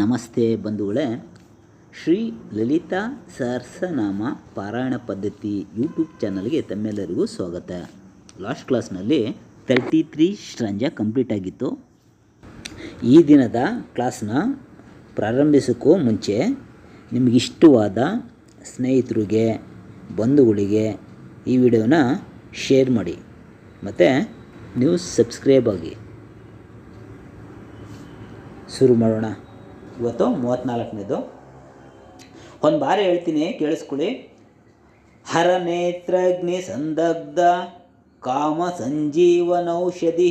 ನಮಸ್ತೆ ಬಂಧುಗಳೇ, ಶ್ರೀ ಲಲಿತಾ ಸಹಸ್ರನಾಮ ಪಾರಾಯಣ ಪದ್ಧತಿ ಯೂಟ್ಯೂಬ್ ಚಾನಲ್ಗೆ ತಮ್ಮೆಲ್ಲರಿಗೂ ಸ್ವಾಗತ. ಲಾಸ್ಟ್ ಕ್ಲಾಸ್ನಲ್ಲಿ ತರ್ಟಿ ತ್ರೀ ಶ್ರಂಜ ಕಂಪ್ಲೀಟ್ ಆಗಿತ್ತು. ಈ ದಿನದ ಕ್ಲಾಸ್ನ ಪ್ರಾರಂಭಿಸೋಕ್ಕೂ ಮುಂಚೆ ನಿಮಗಿಷ್ಟವಾದ ಸ್ನೇಹಿತರಿಗೆ, ಬಂಧುಗಳಿಗೆ ಈ ವಿಡಿಯೋನ ಶೇರ್ ಮಾಡಿ. ಮತ್ತು ನೀವು ಸಬ್ಸ್ಕ್ರೈಬ್ ಆಗಿ. ಶುರು ಮಾಡೋಣ. ಇವತ್ತು ಮೂವತ್ತ್ನಾಲ್ಕನೇದು ಒಂದು ಬಾರಿ ಹೇಳ್ತೀನಿ, ಕೇಳಿಸ್ಕೊಳ್ಳಿ. ಹರನೇತ್ರಗ್ನಿ ಸಂದಗ್ಧ ಕಾಮ ಸಂಜೀವನೌಷಧಿ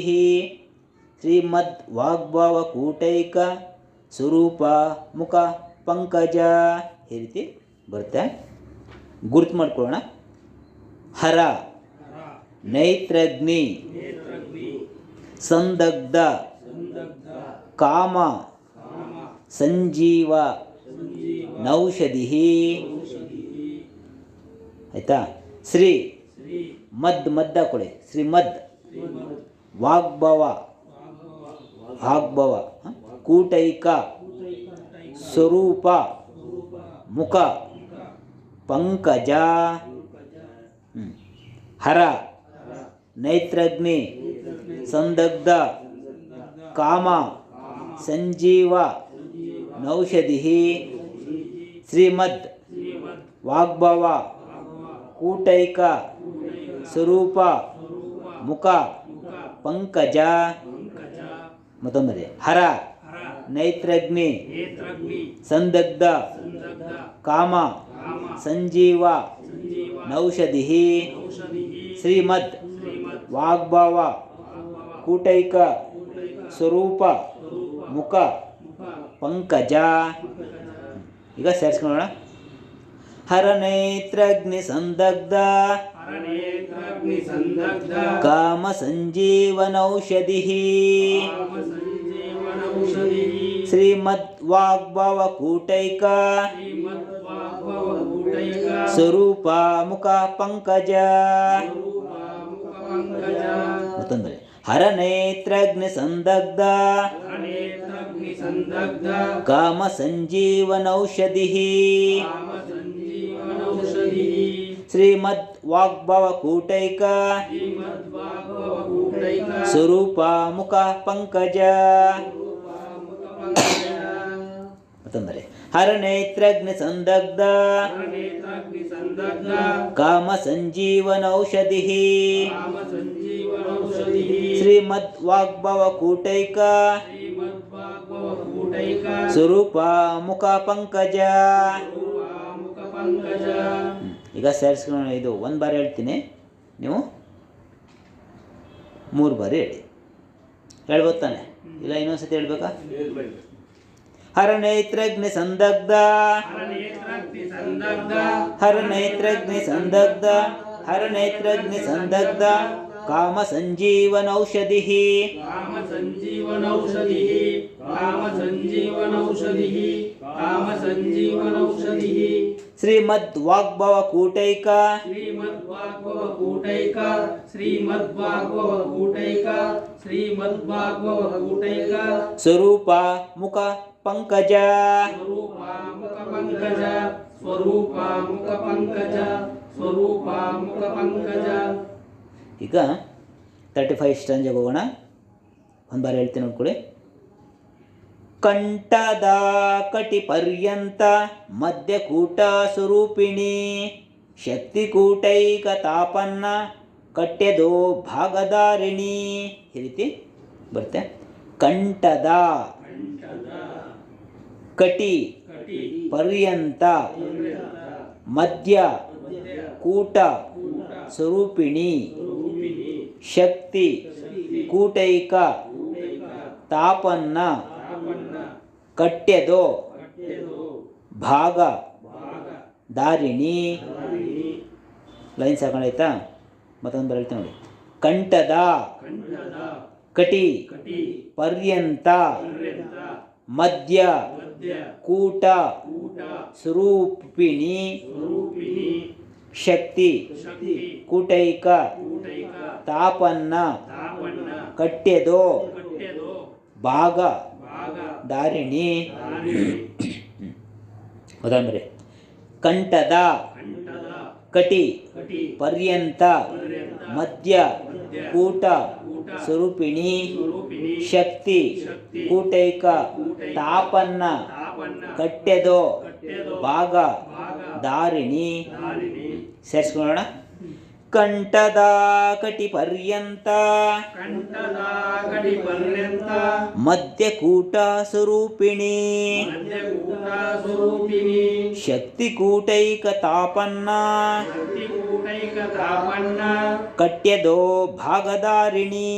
ಶ್ರೀಮದ್ ವಾಗ್ಭಾವ ಕೂಟೈಕ ಸ್ವರೂಪ ಮುಖ ಪಂಕಜ. ಈ ರೀತಿ ಬರುತ್ತೆ. ಗುರ್ತು ಮಾಡ್ಕೊಳ್ಳೋಣ. ಹರ ನೈತ್ರಗ್ನಿ ಸಂದಗ್ಧ ಕಾಮ ಸಂಜೀವ ನೌಷಧಿ ಆಯ್ತಾ? ಶ್ರೀ ಮದ್ ಮದ್ದ ಕೊಡಿ. ಶ್ರೀ ಮದ್. ವಾಗ್ಭವ. ವಾಗ್ಭವ. ಕೂಟೈಕ. ಸ್ವರೂಪ. ಮುಖ. ಪಂಕಜ. ಹರ. ನೈತ್ರಗ್ನಿ ಸಂದಗ್ಧ. ಕಾಮ. ಸಂಜೀವ. ನೌಷಧಿ ಶ್ರೀಮದ್ ವಾಗ್ಭವ ಕೂಟೈಕ ಸ್ವರೂಪ ಮುಖ ಪಂಕಜ. ಮತ್ತೊಂದರೆ ಹರ ನೈತ್ರಗ್ನಿ ಸಂದಗ್ಧ ಕಾಮ ಸಂಜೀವ ನೌಷಧಿ ಶ್ರೀಮದ್ ವಾಗ್ಭವ ಕೂಟೈಕ ಸ್ವರೂಪ ಮುಖ ಪಂಕಜ. ಈಗ ಸೇರಿಸ್ಕೊಳ್ಳೋಣ ಹರನೇತ್ರಗ್ನಿ ಸಂದಗ್ಧ. ಕಾಮ ಸಂಜೀವನೌಷಧಿ ಶ್ರೀಮದ್ ವಾಗ್ಭವ ಕೂಟೈಕ. ಸ್ವರೂಪ ಮುಖ ಪಂಕಜ. ಮತ್ತೊಂದರೆ. ಹರನೇತ್ರಗ್ನಿ ಸಂದಗ್ಧ ಕಾಮ ಸಂಜೀವನೌಷಧಿ ಶ್ರೀಮದ್ ವಾಗ್ಭವ ಹರನೇತ್ರಗ್ನಿ ಸಂದಗ್ಧ. ಕಾಮ ಸಂಜೀವನೌಷಧಿ ಶ್ರೀಮದ್ ವಾಗ್ಭವ ಕೂಟೈಕ. ಸ್ವರೂಪ ಮುಖ ಪಂಕಜ. ಈಗ ಸೇರಿಸ್ಕೊಂಡು ಇದು ಒಂದು ಬಾರಿ ಹೇಳ್ತೀನಿ. ನೀವು ಮೂರು ಬಾರಿ ಹೇಳಿ. ಹೇಳ್ಬೋದು ತಾನೆ? ಇಲ್ಲ ಇನ್ನೊಂದ್ಸತಿ ಹೇಳ್ಬೇಕಾ. ಹರನೇತ್ರಗ್ನಿ ಸಂದಗ್ಧ ಹರನೇತ್ರಗ್ನಿ ಸಂದಗ್ಧ ಹರನೇತ್ರಗ್ನಿ ಸಂದಗ್ಧ ಕಾಮ ಸಂಜೀವನೌಷಧಿ ಕಾಮ ಸಂಜೀವನೌಷಧಿ ಕಾಮ ಸಂಜೀವನೌಷಧಿ ಕಾಮ ಸಂಜೀವನೌಷಧಿ ಶ್ರೀಮದ್ ವಾಗ್ಭವ ಕೂಟೈಕ ಶ್ರೀಮದ್ವಾಗ್ಭವ ಕೂಟೈಕ ಶ್ರೀಮದ್ವಾಗ್ಭವ ಕೂಟೈಕ ಶ್ರೀಮದ್ವಾಗ್ಭವ ಕೂಟೈಕ ಸ್ವರೂಪ ಮುಖ ಪಂಕಜ ಸ್ವರೂಪ ಮುಖ ಪಂಕಜ. ಸ್ವರೂಪ ಮುಖ ಪಂಕಜ ಸ್ವರೂಪ ಮುಖ ಪಂಕಜ ಈಗ ತರ್ಟಿ ಫೈವ್ ಸ್ಟಂಜ ಹೋಗೋಣ ಒಂದು ಬಾರಿ ಹೇಳ್ತೀನಿ ನೋಡ್ಕೊಳ್ಳಿ ಕಂಠದ ಕಟಿ ಪರ್ಯಂತ ಮಧ್ಯಕೂಟ ಸ್ವರೂಪಿಣಿ ಶಕ್ತಿಕೂಟೈಕ ತಾಪನ್ನ ಕಟ್ಟೆದು ಭಾಗಧಾರಿಣಿ. ಈ ರೀತಿ ಬರುತ್ತೆ. ಕಂಠದ ಕಟಿ ಪರ್ಯಂತ ಮಧ್ಯ ಕೂಟ ಸ್ವರೂಪಿಣಿ ಶಕ್ತಿ ಕೂಟೈಕ ತಾಪನ್ನ ಕಟ್ಯದೋ ಕಟ್ಟೆದು ಭಾಗ ದಾರಿಣಿ ಲೈನ್ ಸಾಕೊಂಡಾಯ್ತಾ ಮತ್ತೊಂದು ಬರೀಳ್ತೀನಿ ನೋಡಿ. ಕಂಠದ ಕಟಿ ಪರ್ಯಂತ ಮಧ್ಯ ಕೂಟ. ಸ್ವರೂಪಿಣಿ. ಶಕ್ತಿ. ಕೂಟೈಕ. ತಾಪನ್ನ. ಕಟ್ಟೆದು. ಭಾಗ. ಧಾರಿಣಿ. ಕಂಠದ. ಕಂಠದ. ಕಟಿ ಪರ್ಯಂತ ಮಧ್ಯ ಕೂಟ ಸ್ವರೂಪಿಣಿ ಶಕ್ತಿ ಕೂಟೈಕ ತಾಪನ್ನ ಕಟ್ಟೆದೋ ಭಾಗ ದಾರಿಣಿ ಸೇರಿಸ್ಕೊಳ್ಳೋಣ. ಕಂಠದ ಕಟಿ ಪರ್ಯಂತ ಕಂಠದ ಕಟಿ ಪರ್ಯಂತ ಮಧ್ಯಕೂಟ ಸ್ವರೂಪಿಣಿ ಮಧ್ಯ ಕೂಟ ಸ್ವರೂಪಿಣಿ ಶಕ್ತಿ ಕೂಟೈಕ ತಾಪನ್ನ ತಾಪನ್ನ ಕಟ್ಯದೋ ಭಾಗದಾರಿಣಿ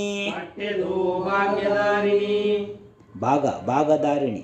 ಭಾಗ ಭಾಗದಾರಿಣಿ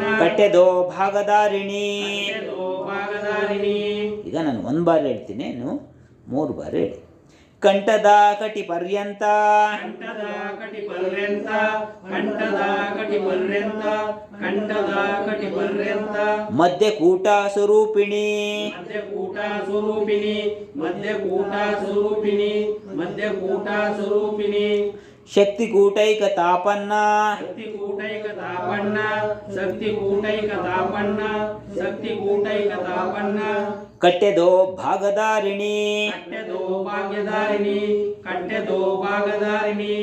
ಮಧ್ಯ ಕೂಟ ಸ್ವರೂಪಿಣಿ ಶಕ್ತಿ ಕೂಟೈಕ ತಾಪನ್ನ ಶಕ್ತಿ ಕೂಟೈಕ ತಾಪನ್ನ ಕಟ್ಯದೋ ಭಾಗದಾರಿಣಿ ಈಗ ನಾನು ಒಂದು ಬಾರಿ ಹೇಳ್ತೀನಿ ನೀವು ಮೂರು ಬಾರಿ ಹೇಳಿ. ಕಂಠದ ಕಟಿ ಪರ್ಯಂತ ಕಂಠದ ಕಟಿ ಪರ್ಯಂತ ಕಂಠದ ಕಟಿ ಪರ್ಯಂತ ಕಂಠದ ಕಟಿ ಪರ್ಯಂತ ಮಧ್ಯಕೂಟ ಸ್ವರೂಪಿಣಿ ಮಧ್ಯಕೂಟ ಸ್ವರೂಪಿಣಿ ಮಧ್ಯಕೂಟ ಸ್ವರೂಪಿಣಿ ಮಧ್ಯಕೂಟ ಸ್ವರೂಪಿಣಿ ಶಕ್ತಿ ಕೂಟೈಕ ತಾಪನ್ನ ಶಕ್ತಿ ಕೂಟೈಕ ತಾಪನ್ನ ಶಕ್ತಿ ಕೂಟೈಕ ತಾಪನ್ನ ಶಕ್ತಿ ಕೂಟೈಕ ತಾಪನ್ನ ಕಟ್ಟೆದೋ ಭಾಗದಾರಿಣಿ ಕಟ್ಟೆದೋ ಭಾಗ್ಯಧಾರಿಣಿ ಕಟ್ಟೆದೋ ಭಾಗದಾರಿಣಿ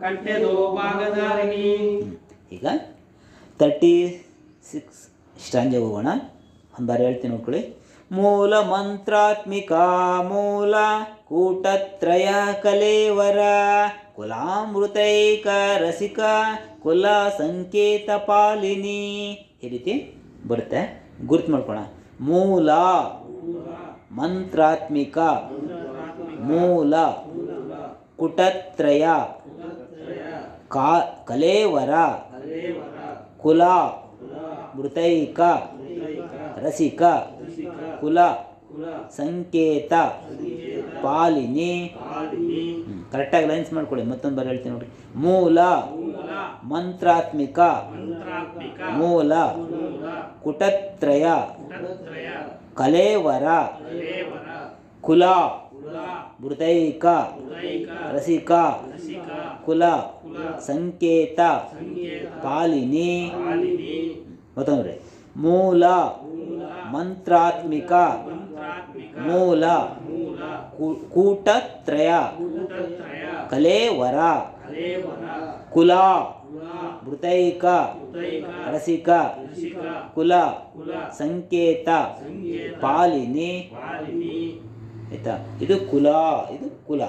ಕಟ್ಟೆದೋ ಭಾಗಧಾರಿಣಿ. ಈಗ ತರ್ಟಿ ಸಿಕ್ಸ್ ಸ್ಟಾಂಜೆ ಹೋಗೋಣ. ಒಂದು ಬಾರಿ ಹೇಳ್ತೀನಿ ನೋಡ್ಕೊಳ್ಳಿ. ಮೂಲ ಮಂತ್ರಾತ್ಮಿಕ ಮೂಲ ಕೂಟತ್ರಯ ಕಲೇವರ ಕುಲಾಮೃತೈಕ ರಸಿಕ ಕುಲ ಸಂಕೇತ ಪಾಲಿನಿ. ಈ ರೀತಿ ಬರುತ್ತೆ. ಗುರುತು ಮಾಡ್ಕೋಣ ಮೂಲ ಮಂತ್ರಾತ್ಮಿಕ ಮೂಲ ಕುಟತ್ರಯ ಕಾ ಕಲೇವರ ಕುಲ ಮೃತೈಕ ರಸಿಕ ಕುಲ ಸಂಕೇತ ಪಾಲಿನಿ. ಕರೆಕ್ಟಾಗಿ ಲೈನ್ಸ್ ಮಾಡ್ಕೊಳ್ಳಿ, ಮತ್ತೊಂದು ಬಾರಿ ಹೇಳ್ತೀನಿ ನೋಡಿ ಮೂಲ ಮಂತ್ರಾತ್ಮಿಕ ಮೂಲ ಕುಟತ್ರಯ ಕಲೇವರ ಕುಲ ಮೃತೈಕ ರಸಿಕ ಕುಲ ಸಂಕೇತ ಪಾಲಿನಿ. ಮತ್ತೊಂದ್ರೆ ಮೂಲ. ಮಂತ್ರಾತ್ಮಿಕ. ಮೂಲ. ಕೂಟತ್ರಯ. ಕಲೇವರ. ಕುಲ. ಮೃತೈಕ. ರಸಿಕ. ಕುಲ. ಸಂಕೇತ. ಪಾಲಿನಿ. ಆಯ್ತಾ? ಇದು ಕುಲ. ಇದು ಕುಲ.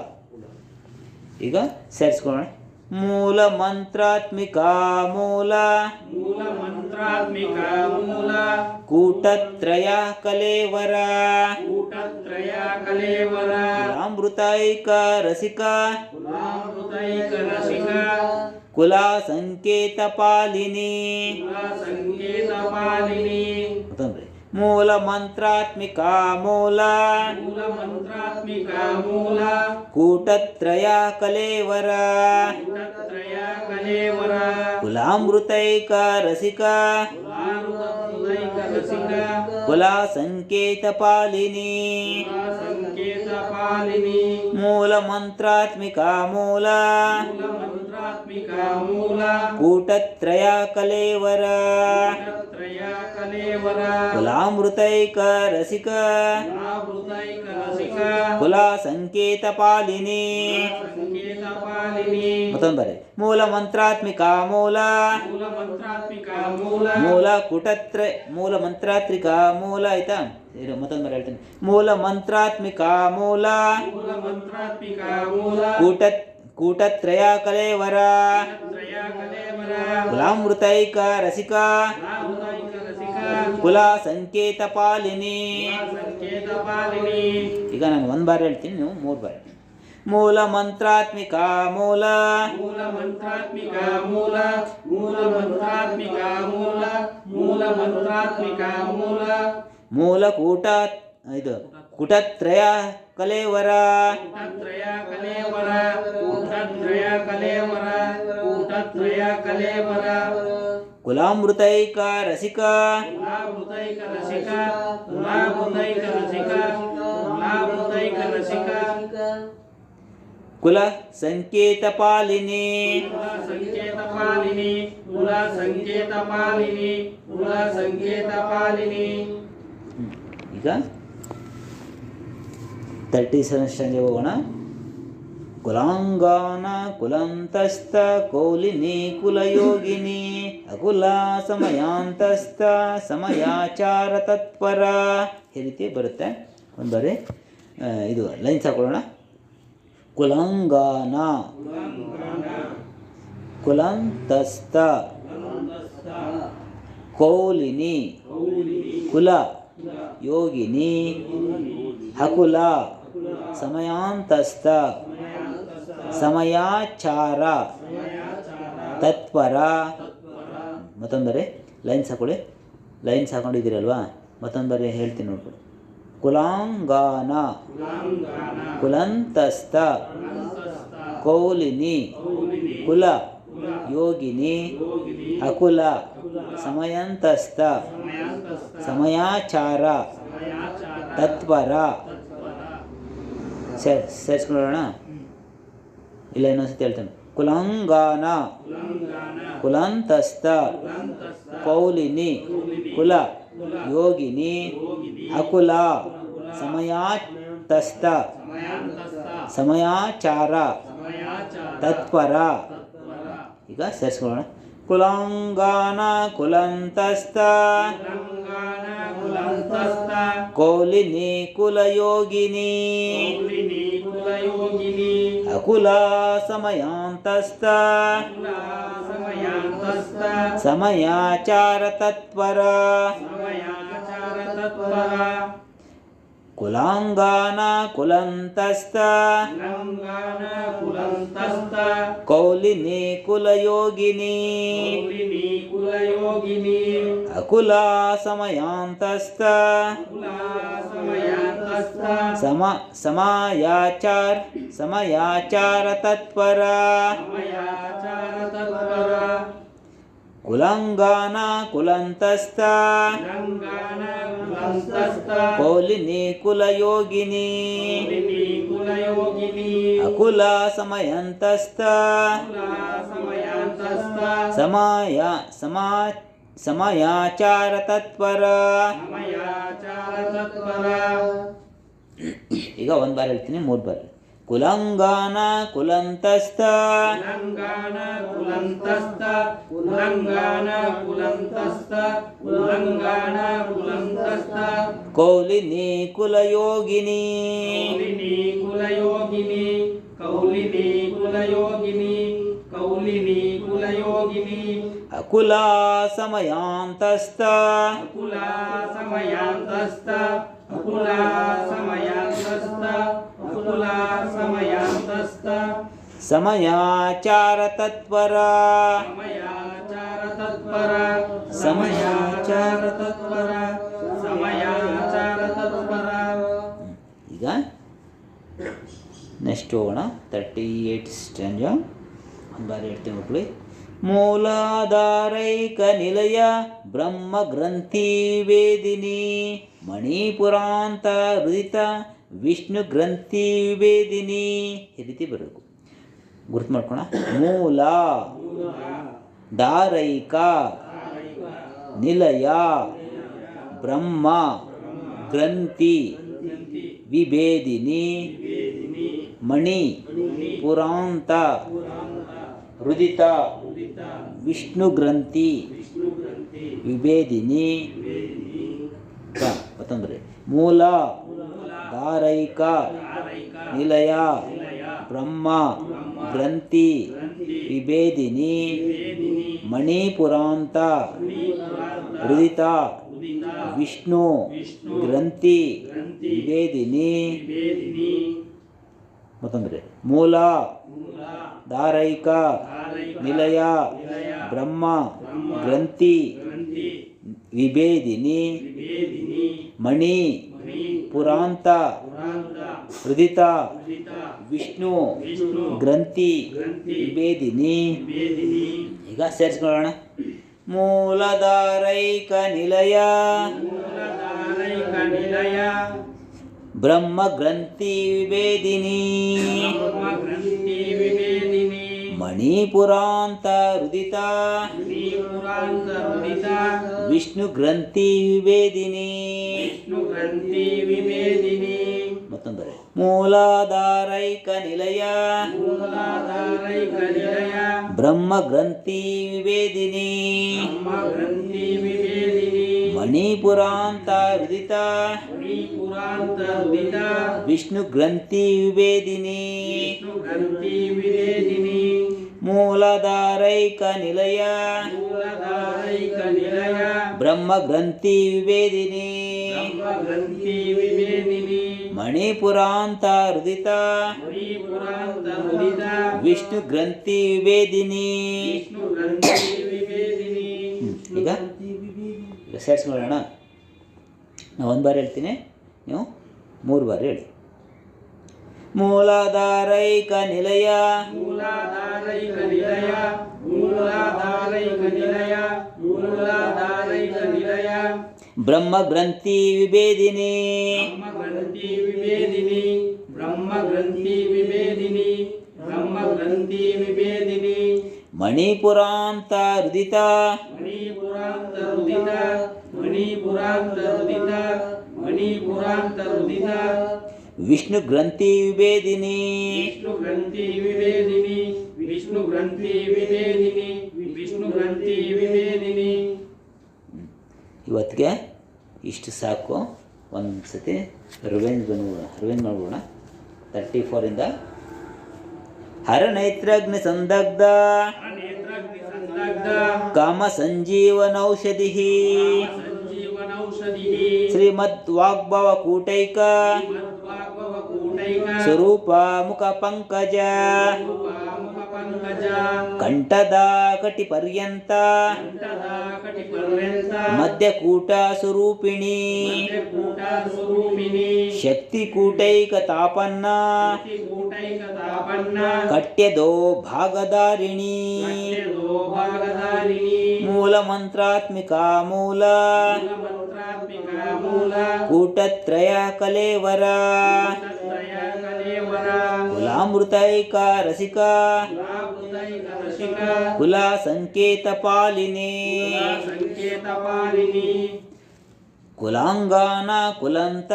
ಈಗ ಸೇರಿಸ್ಕೊಳ್ಳೋಣ. ಮೂಲ ಮಂತ್ರಾತ್ಮಿಕ ಮೂಲ ಮೂಲ ಮಂತ್ರಾತ್ಮಿಕ ಮೂಲ ಕೂಟತ್ರಯ ಕಲೇವರ ಕೂಟತ್ರಯ ಕಲೇವರ ಅಮೃತೈಕ ರಸಿಕ ಕುಲಾಮೃತೈಕ ರಸಿಕ ಕುಲ ಸಂಕೇತ ಮೂಲ ಮಂತ್ರಾತ್ಮಿಕ ಮೂಲ. ಮೂಲ ಮಂತ್ರಾತ್ಮಿಕ ಮೂಲ. ಕೂಟತ್ರಯ ಕಲೇವರ. ಕೂಟತ್ರಯ ಕಲೇವರ. ಕುಲಾಮೃತೈಕ ರಸಿಕ. ಕುಲ ಸಂಕೇತ ಪಾಲಿನಿ. ಕುಲ ಸಂಕೇತ ಪಾಲಿನಿ ಮೂಲ ಮಂತ್ರಾತ್ಮಿಕ ಮೂಲ ಮೂಲ ಮಂತ್ರಾತ್ಮಿಕ ಮೂಲ ಕೂಟತ್ರಯ ಕಲೇವರ ಕೂಟತ್ರಯ ಕಲೇವರ ಕುಲಾಮೃತೈಕ ರಸಿಕ ಕುಲಾಮೃತೈಕ ರಸಿಕ ಕುಲ ಸಂಕೇತ ಪಾಲಿನಿ ಸಂಕೇತ ಪಾಲಿನಿ ಮತ್ತೊಂದು ಬರೆ ಮೂಲ ಮಂತ್ರಾತ್ಮಿಕ ಮೂಲ ಮೂಲ ಮಂತ್ರಾತ್ಮಿಕ ಮೂಲ ಮೂಲ ಕುಟತ್ರ ಮೂಲ ಮಂತ್ರಾತ್ಮಿಕ ಮೂಲ ಆಯ್ತಾ ಮತ್ತೊಂದು ಬಾರಿ ಹೇಳ್ತೀನಿ. ಮೂಲ ಮಂತ್ರಾತ್ಮಿಕ ಮೂಲ. ಮಂತ್ರಾತ್ಮಿಕ ಮೂಲ. ಕೂಟ ಕೂಟತ್ರಯ ಕಲೇವರ. ಕುಲಾಮೃತೈಕ ರಸಿಕ. ಕುಲ ಸಂಕೇತ ಪಾಲಿನಿ. ಸಂಕೇತ ಪಾಲಿನಿ. ಈಗ ನಾನು ಒಂದು ಬಾರಿ ಹೇಳ್ತೀನಿ ನೀವು ಮೂರು ಬಾರಿ ಮೂಲ ಮಂತ್ರಾತ್ಮಿಕ ಮೂಲ. ಮೂಲ ಮಂತ್ರಾತ್ಮಿಕ ಮೂಲ. ಮೂಲ ಮಂತ್ರಾತ್ಮಿಕ ಮೂಲ. ಮೂಲ ಮಂತ್ರಾತ್ಮಿಕ ಮೂಲ. ಮೂಲ ಕೂಟ ಇದು ಕುಟತ್ರಯ ಕಲೇವರ. ಕೂಟತ್ರಯ ಕಲೇವರ ಕೂಟತ್ರಯ ಕಲೇವರ ಕೂಟತ್ರಯ ಕಲೇವರ. ಕುಲಾಮೃತೈಕ ರಸಿಕ ಕುಲಾಮೃತೈಕ ರಸಿಕ ಕುಲಾಮೃತೈಕ ರಸಿಕ ಕುಲಾಮೃತೈಕ ರಸಿಕ ಕುಲ ಸಂಕೇತ ಪಾಲಿನಿ ಕುಲ ಸಂಕೇತ ಪಾಲಿನಿ ಕುಲ ಸಂಕೇತ ಪಾಲಿನಿ ಕುಲ ಸಂಕೇತ ಪಾಲಿನಿ ಹ್ಮ್. ಈಗ ತರ್ಟಿ ಸೆವೆನ್ ಸ್ಟ್ಯಾಂಡಿಗೆ ಹೋಗೋಣ. ಕುಲಾಂಗಾನ ಕುಲಂತಸ್ಥ, ಕೌಲಿನಿ ಕುಲಯೋಗಿನಿ, ಅಕುಲ ಸಮಯಾಂತಸ್ಥ, ಸಮಯಾಚಾರ ತತ್ಪರ. ಈ ರೀತಿ ಬರುತ್ತೆ. ಒಂದು ಬಾರಿ ಇದು ಲೈನ್ಸ್ ಹಾಕೊಳ್ಳೋಣ. ಕುಲಾಂಗಾನ ಕುಲಂತಸ್ಥ, ಕೌಲಿನಿ ಕುಲ ಯೋಗಿನಿ ಹಕುಲ ಸಮಯಾಂತಸ್ಥ ಸಮಯಾಚಾರ ತತ್ಪರ. ಮತ್ತೊಂದರೆ ಲೈನ್ಸ್ ಹಾಕೊಳ್ಳಿ. ಲೈನ್ಸ್ ಹಾಕೊಂಡಿದ್ದೀರಲ್ವಾ? ಮತ್ತೊಂದರೆ ಹೇಳ್ತೀನಿ ನೋಡ್ಕೊಳ್ಳಿ ಕುಲಾಂಗಾನ ಕುಲಂತಸ್ಥ ಕೌಲಿನಿ ಕುಲ ಯೋಗಿನಿ ಅಕುಲ ಸಮಯಂತಸ್ಥ ಸಮಯಾಚಾರ. ತತ್ಪರ. ಸರ್ ಸೇರಿಸ್ಕೊಳ್ಳೋಣ? ಇಲ್ಲ ಇನ್ನೊಂದ್ಸತಿ ಹೇಳ್ತೇನೆ. ಕುಲಂಗಾನ. ಕುಲಂತಸ್ಥ. ಕೌಲಿನಿ. ಕುಲ. ಯೋಗಿನಿ. ಅಕುಲ. ಸಮಯಾತಸ್ಥ ಸಮಯಾಚಾರ. ತತ್ಪರ. ಈಗ ಸೇರಿಸ್ಕೊಳ್ಳೋಣ. ಕುಲಾಂಗಾನ, ಕುಲಂತಸ್ಥ. ತೆಲಂಗಾಣ ಕುಲಂತಸ್ಥ ಕೌಲಿನಿ ಕುಲಯೋಗಿನಿ ಕೌಲಿನಿ ಕುಲಯೋಗಿನಿ ಅಕುಲ ಸಮಯಾಂತಸ್ಥ ಕುಲ ಸಮಯಾಂತಸ್ಥ ಸಮಯಾಚಾರ ತತ್ಪರ ಸಮಯಾಚಾರ ತತ್ಪರ ಕುಲಾಂಗಾನ ಕುಲಂತಸ್ಥ ಕೌಲಿನಿ ಕುಲಯೋಗಿನಿ. ಕೌಲಿನಿ ಕುಲಯೋಗಿನಿ. ಅಕುಲ ಸಮಯಾಂತಸ್ಥ ಕುಲ ಸಮಯಾಂತಸ್ಥ ಸಮ ಸಮಯಾಚಾರ ಸಮಯಾಚಾರ ತತ್ಪರ ಸಮಯಾಚಾರ ತತ್ಪರ ಕುಲಾಂಗಾನ ಕುಲಂತಸ್ಥ. ಕೌಲಿನಿ ಕುಲಯೋಗಿನಿ. ಅಕುಲ ಸಮಯಂತಸ್ಥ. ಸಮಯ ಸಮಾ ಸಮಯಾಚಾರ ತತ್ಪರ. ಈಗ ಒಂದು ಬಾರಿ ಹೇಳ್ತೀನಿ ಮೂರು ಬಾರಿ. ಕುಲಾಂಗಾನ ಕುಲಂತಸ್ಥ ತೆಲಂಗಾಣ ಕುಲಂತಸ್ಥ ತೆಲಂಗಾಣ ಕುಲಂತಸ್ಥ ತೆಲಂಗಾಣ ಕುಲಂತಸ್ಥ ಕೌಲಿನಿ ಕುಲಯೋಗಿನಿ ಕೌಲಿನಿ ಕುಲಯೋಗಿನಿ ಕೌಲಿನಿ ಕುಲಯೋಗಿನಿ ಕೌಲಿನಿ ಕುಲಯೋಗಿನಿ ಅಕುಲ ಸಮಯಾಂತಸ್ಥ ಅಕುಲ ಸಮಯಾಂತಸ್ಥ ಅಕುಲ ಸಮಯಾಂತಸ್ಥ ಅಕುಲ ಸಮಯಾಂತಸ್ಥ. ಸಮಯಾಚಾರ ತತ್ಪರ ಸಮಯಾಚಾರ ತತ್ಪರ ಸಮಯಾಚಾರ ತತ್ಪರ ಸಮಯಾಚಾರ ತತ್ಪರ ಈಗ ನೆಕ್ಸ್ಟ್ ಹೋಗೋಣ. ತರ್ಟಿ ಏಟ್ ಸ್ಟ್ಯಾಂಜ ಒಂದು ಬಾರಿ ಹೇಳ್ತೀನಿ ಮಕ್ಕಳು. ಮೂಲಾಧಾರೈಕ ನಿಲಯ ಬ್ರಹ್ಮ ಗ್ರಂಥಿ ವೇದಿನಿ ಮಣಿಪುರಾಂತ ಹೃದಿತ ವಿಷ್ಣು ಗ್ರಂಥಿ ವೇದಿನಿ ಈ ರೀತಿ ಬರಬೇಕು ಗುರುತು ಮಾಡ್ಕೋಣ. ಮೂಲ, ದಾರೈಕ, ನಿಲಯ, ಬ್ರಹ್ಮ, ಗ್ರಂಥಿ, ವಿಭೇದಿನಿ, ಮಣಿ, ಪುರಾಂತ ಹೃದಿತ ವಿಷ್ಣು ಗ್ರಂಥಿ, ವಿಭೇದಿನಿ. ಮತ್ತೊಂದ್ರೆ ಮೂಲ ಧಾರೈಕ ನಿಲಯ ಬ್ರಹ್ಮ ಗ್ರಂಥಿ ವಿಭೇದಿನಿ ಮಣಿಪುರಾಂತ ಹೃದಿತ ವಿಷ್ಣು ಗ್ರಂಥಿ ವಿಭೇದಿನಿ ವೇದಿನಿ ಮತ್ತೊಂದ್ರೆ ಮೂಲ ಮೂಲ ದಾರೈಕ ಧಾರೈಕ ನಿಲಯ ನಿಲಯ ಪುರಾಂತ ಹೃದಿತ ವಿಷ್ಣು ಗ್ರಂಥಿ ಬೇದಿನಿ ಈಗ ಸೇರಿಸ್ಕೊಳ್ಳೋಣ. ಮೂಲಧಾರೈಕ ನಿಲಯ ಬ್ರಹ್ಮ ಗ್ರಂಥಿ ವಿಭೇದಿನಿ. ವಿಭೇದಿನಿ ಮಣಿಪುರಾಂತ ಉದಿತ ವಿಷ್ಣು ಗ್ರಂಥಿ ವಿವೇದಿನಿ ಮತ್ತೊಂದರೆ ಮೂಲಾಧಾರೈಕ ನಿಲಯ ಮೂಲಧಾರೈಕ ನಿಲಯ ವಿಷ್ಣು ಗ್ರಂಥಿ ವಿಭೇದಿನಿ ವಿಷ್ಣು ಗ್ರಂಥಿ ವಿಭೇದಿನಿ ಮೂಲಾಧಾರೈಕ ನಿಲಯ ನಿಲಯ ಬ್ರಹ್ಮ ಗ್ರಂಥಿ ವಿವೇದಿನಿ. ಮಣಿಪುರಾಂತ ಹೃದಿತ ವಿಷ್ಣು ಗ್ರಂಥಿ ವಿವೇದಿನಿ. ಈಗ ಸೇರ್ಸ್ ಸೇರಿಸ್ಕೊಳ್ಳೋಣ ನಾನು ಒಂದು ಬಾರಿ ಹೇಳ್ತೀನಿ. ನೀವು ಮೂರು ಬಾರಿ ಹೇಳಿ. ಮೂಲಾಧಾರೈಕ ನಿಲಯ ಮೂಲಾಧಾರೈಕ ನಿಲಯ ಮೂಲಾಧಾರೈಕ ನಿಲಯ ಮೂಲಾಧಾರೈಕ ನಿಲಯ ಬ್ರಹ್ಮ ಗ್ರಂಥಿ ವಿಭೇದಿನಿ ಬ್ರಹ್ಮ ಗ್ರಂಥಿ ವಿಭೇದಿನಿ ಬ್ರಹ್ಮ ಗ್ರಂಥಿ ವಿಭೇದಿನಿ ಬ್ರಹ್ಮ ಗ್ರಂಥಿ ವಿಭೇದಿನಿ ಮಣಿಪುರಾಂತ ಹೃದಿತ ಮಣಿಪುರಾಂತ ರುದಿತ ಮಣಿಪುರಾಂತ ರುದಿತ ಮಣಿಪುರಾಂತ ರುದಿತ ವಿಷ್ಣು ಗ್ರಂಥಿ ವಿಭೇದಿನಿ. ವಿಷ್ಣು ಗ್ರಂಥಿ ವಿಭೇದಿನಿ ವಿಷ್ಣು ಗ್ರಂಥಿ ವಿಭೇದಿನಿ ವಿಷ್ಣು ಗ್ರಂಥಿ ವಿಭೇದಿನಿ. ಇವತ್ತಿಗೆ ಇಷ್ಟು ಸಾಕು. ಒಂದು ಸತಿ ರಿವೆಂಜ್ ಬಂದ್ಬಿಡೋಣ ರಿವೆಂಜ್ ಮಾಡ್ಬಿಡೋಣ ತರ್ಟಿ ಫೋರಿಂದ. ಹರನೈತ್ರಗ್ನಿ ಸಂದಗ್ಧ. ನೇತ್ರಾಗ್ನಿ ಸಂದಗ್ಧ. ಕಾಮ ಸಂಜೀವನೌಷಧಿ ಸಂಜೀವನೌಷಧಿ ಶ್ರೀಮದ್ ವಾಗ್ಭವ ಕೂಟೈಕ. ಮಧ್ವಾಗ್ಭವ ಕೂಟೈಕ ಸ್ವರೂಪ ಮುಖ ಪಂಕಜ ಮುಖ ಪಂಕಜ ಕಂಠದ ಕಟಿ ಪರ್ಯಂತ ಕಂಠದ ಕಟಿ ಪರ್ಯಂತ ಮಧ್ಯಕೂಟ ಸ್ವರೂಪಿಣಿ ಕೂಟ ಸ್ವರೂಪಿಣಿ ಶಕ್ತಿ ಕೂಟೈಕ ತಾಪನ್ನ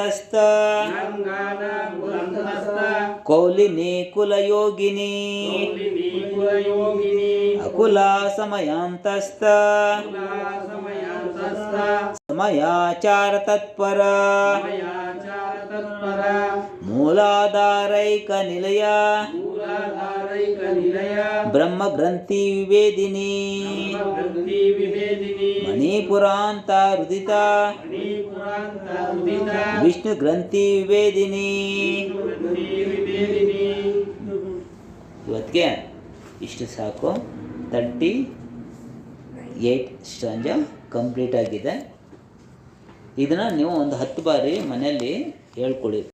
ಕೂಟೈಕ ತಾಪನ್ನ ಕಟ್ಯದೋ ಭಾಗಧಾರಿಣಿ ಕಟ್ಯದೋ ಭಾಗಧಾರಿಣಿ ಮೂಲ ಮಂತ್ರಾತ್ಮಿಕ ಮೂಲ ಮಂತ್ರಾತ್ಮಿಕ ಮೂಲ ಕೂಟತ್ರಯ ಕಲೇವರ ತ್ರಯ ಕಲೇವರ ಕುಲಾಮೃತೈಕ ರಸಿಕ ಕುಲಾಕೃತೈಕ ರಸಿಕ ಕುಲ ಸಂಕೇತ ಪಾಲಿನಿ ಸಂಕೇತ ಪಾಲಿನಿ ಕುಲಾಂಗಾನ ಕುಲಂತಸ್ಥ ಗಂಗಾನ ಕುಲಂತಸ್ಥ ಕೌಲಿನಿ ಕುಲಯೋಗಿನಿ ಕೌಲಿನಿ ಕುಲಯೋಗಿನಿ ಅಕುಲ ಸಮಯಾಂತಸ್ಥ ಕುಲ ಸಮಯಾಂತಸ್ಥ ಸಮಯಾಚಾರ ತತ್ಪರ ಸಮಯಾಚಾರ ತತ್ಪರ ಮೂಲಾಧಾರೈಕ ನಿಲಯ ಬ್ರಹ್ಮ ಗ್ರಂಥಿ ವಿವೇದಿನಿ. ಮಣಿಪುರಾಂತ ಹೃದಿತ ವಿಷ್ಣು ಗ್ರಂಥಿ ವಿವೇದಿನಿ. ಇವತ್ತಿಗೆ ಇಷ್ಟು ಸಾಕು. ತರ್ಟಿ ಏಯ್ಟ್ ಸ್ಟಾಂಜ ಕಂಪ್ಲೀಟ್ ಆಗಿದೆ. ಇದನ್ನು ನೀವು ಒಂದು ಹತ್ತು ಬಾರಿ ಮನೆಯಲ್ಲಿ ಹೇಳ್ಕೊಳ್ಳಿ.